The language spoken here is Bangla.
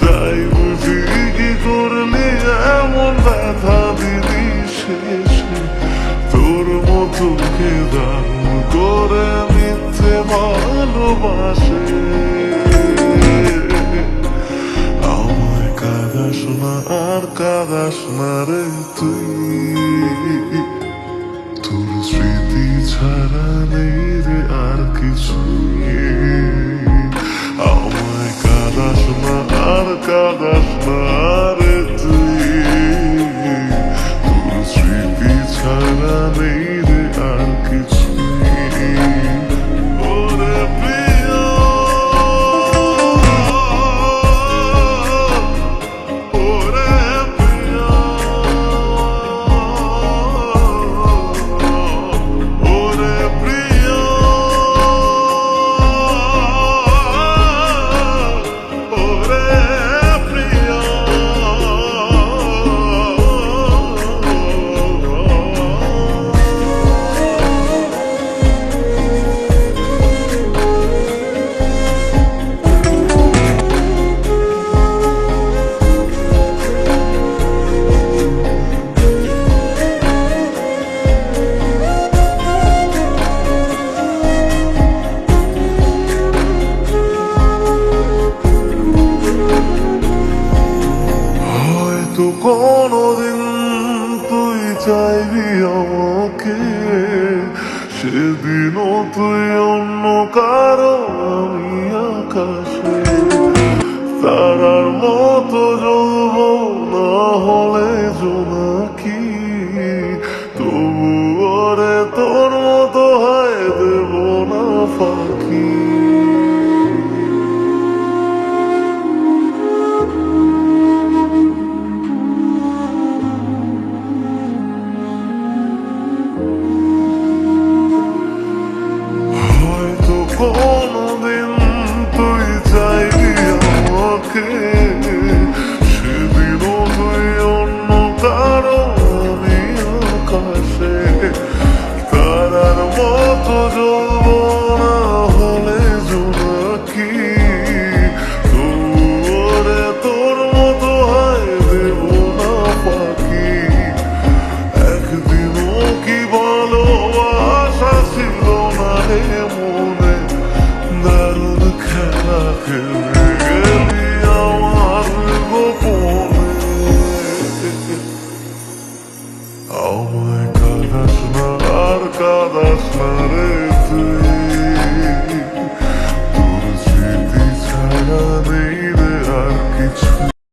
তাই বুঝি কি করলে? এমন ব্যথা দিলি শেষে। তোর মধুকে দারুণ করে মিথ্যে ভালোবাসে। আমায় কাদাস না আর কাদাস না রে তুই। তোর স্মৃতি ছাড়া নেই রে আর কিছু। আর হয়তো কোনদিন তুই চাইবি আমাকে সেদিনও তুই অন্য কারও আমি আকাশে। তারার রে